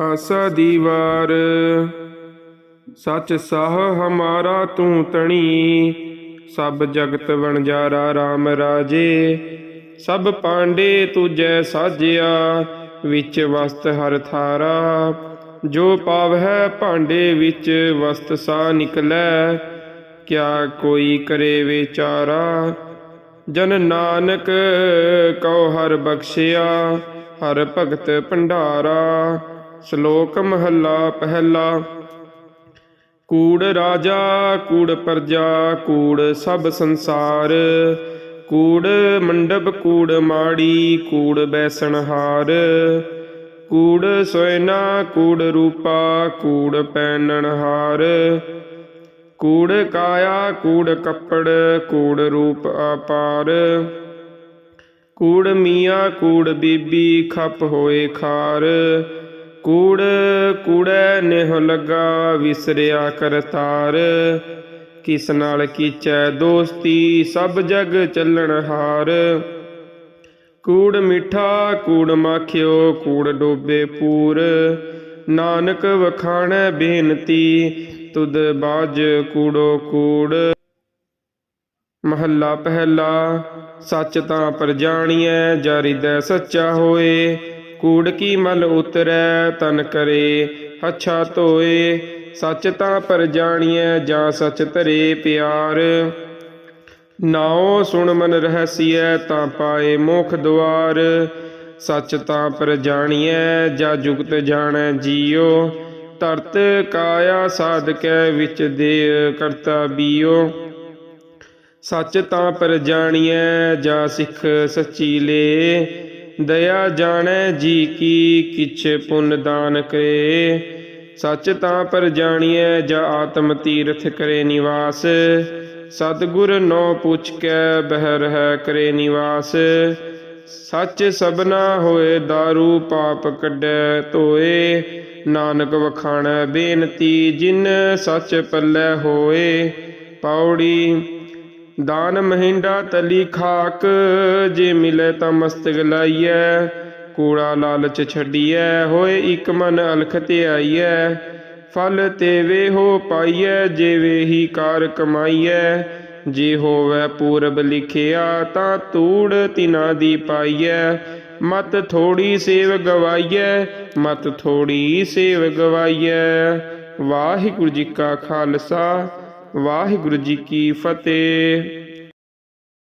ਆਸਾ ਦੀ ਵਾਰ। ਸੱਚ ਸਾਹ ਹਮਾਰਾ ਤੂੰ ਤਣੀ। ਸਭ ਜਗਤ ਵਣਜਾਰਾ RAM ਰਾਜੇ। ਸਭ ਪਾਂਡੇ ਤੁਜੈ ਸਾਜਿਆ। ਵਿੱਚ ਵਸਤ ਹਰ ਥਾਰਾ। ਜੋ ਪਾਵਹਿ ਭਾਂਡੇ ਵਿੱਚ ਵਸਤ ਸਾ ਨਿਕਲੈ। ਕਿਆ ਕੋਈ ਕਰੇ ਵਿਚਾਰਾ। ਜਨ ਨਾਨਕ ਕਉ ਹਰ ਬਖਸ਼ਿਆ। ਹਰ ਭਗਤ ਭੰਡਾਰਾ। ਸ਼ਲੋਕ ਮਹੱਲਾ ਪਹਿਲਾ। ਕੂੜ ਰਾਜਾ, ਕੂੜ ਪ੍ਰਜਾ, ਕੂੜ ਸਭ ਸੰਸਾਰ। ਕੂੜ ਮੰਡਪ, ਕੂੜ ਮਾੜੀ, ਕੂੜ ਬੈਸਣਹਾਰ ਕੂੜ ਸੋਇਨਾ, ਕੂੜ ਰੂਪਾ, ਕੂੜ ਪੈਨਣਹਾਰ ਕੂੜ ਕਾਇਆ, ਕੂੜ ਕੱਪੜ, ਕੂੜ ਰੂਪ ਅਪਾਰ ਕੂੜ ਮੀਆਂ, ਕੂੜ ਬੀਬੀ, ਖੱਪ ਹੋਏ ਖਾਰ। ਕੂੜ, ਕੂੜੈ ਨਿਹ ਲੱਗਾ, ਵਿਸਰਿਆ ਕਰਤਾਰ ਕਿਸ ਨਾਲ ਕੀਚੈ ਦੋਸਤੀ, ਸਭ ਜਗ ਚੱਲਣ ਹਾਰ। ਕੂੜ ਮਿੱਠਾ, ਕੂੜ ਮਾਖਿਓ, ਕੂੜ ਡੋਬੇ ਪੂਰ। ਨਾਨਕ ਵਖਾਣੈ ਬੇਨਤੀ ਤੁਦ ਬਾਜ ਕੂੜੋ ਕੂੜ। ਮਹੱਲਾ ਪਹਿਲਾ, ਸੱਚ ਤਾਂ ਪਰ ਜਾਣੀਐ, ਜਰਿਦੈ ਸੱਚਾ ਹੋਏ। ਕੂੜ ਕੀ ਮਲ ਉਤਰੈ, ਤਨ ਕਰੇ ਹੱਛਾ ਧੋਏ, ਸੱਚ ਤਾਂ ਪਰ ਜਾਣੀਐ, ਜਾਂ ਸੱਚ ਧਰੇ ਪਿਆਰ। ਨਾਉ ਸੁਣ ਮਨ ਰਹਸੀਐ, ਤਾਂ ਪਾਏ ਮੋਖ ਦੁਆਰ। ਸੱਚ ਤਾਂ ਪਰ ਜਾਣੀਐ, ਜਾਂ ਜੁਗਤ ਜਾਣੈ ਜੀਓ ਤਰਤ ਕਾਇਆ ਸਾਧਕੈ, ਵਿੱਚ ਦੇ ਕਰਤਾ ਬੀਓ ਸੱਚ ਤਾਂ ਪਰ ਜਾਣੀਐ, ਜਾਂ ਸਿੱਖ ਸੱਚੀ ਲੇ। ਦਇਆ ਜਾਣੈ ਜੀ ਕੀ, ਕਿਛ ਪੁੰਨ ਦਾਨ ਕਰੇ। ਸੱਚ ਤਾਂ ਪਰ ਜਾਣੀਐ, ਜਾ ਆਤਮ ਤੀਰਥ ਕਰੇ ਨਿਵਾਸ। ਸਤਿਗੁਰ ਨੋ ਪੁੱਛ ਕੇ ਬਹਿ ਰਹਿ ਕਰੇ ਨਿਵਾਸ। ਸੱਚ ਸਭਨਾ ਹੋਏ दारू ਪਾਪ ਕੱਢੈ, ਧੋਏ। ਨਾਨਕ ਵਖਾਣੈ ਬੇਨਤੀ, ਜਿਨ ਸੱਚ ਪੱਲੇ ਹੋਏ। ਪੌੜੀ ਦਾਨ ਮਹਿੰਡਾ ਤਲੀ ਖਾਕ, ਜੇ ਮਿਲੇ ਤਾਂ ਮਸਤਕ ਲਾਈਐ, ਕੂੜਾ ਲਾਲਚ ਛੱਡੀਐ, ਹੋਏ ਇਕ ਮਨ ਅਲਖ ਤੇ ਆਈਐ ਫਲ ਤੇਵੇ ਹੋ ਪਾਈਐ ਜਿਵੇਂ ਹੀ ਕਾਰ ਕਮਾਈਐ, ਜੇ ਹੋਵੇ ਪੂਰਬ ਲਿਖਿਆ, ਤਾਂ ਤੂੜ ਤਿਨਾ ਦੀ ਪਾਈਐ, ਮਤ ਥੋੜੀ ਸੇਵ ਗਵਾਈਐ, ਮਤ ਥੋੜੀ ਸੇਵ ਗਵਾਈਐ। ਵਾਹਿਗੁਰੂ ਜੀ ਕਾ ਖਾਲਸਾ ਵਾਹਿਗੁਰੂ ਜੀ ਕੀ ਫਤਿਹ।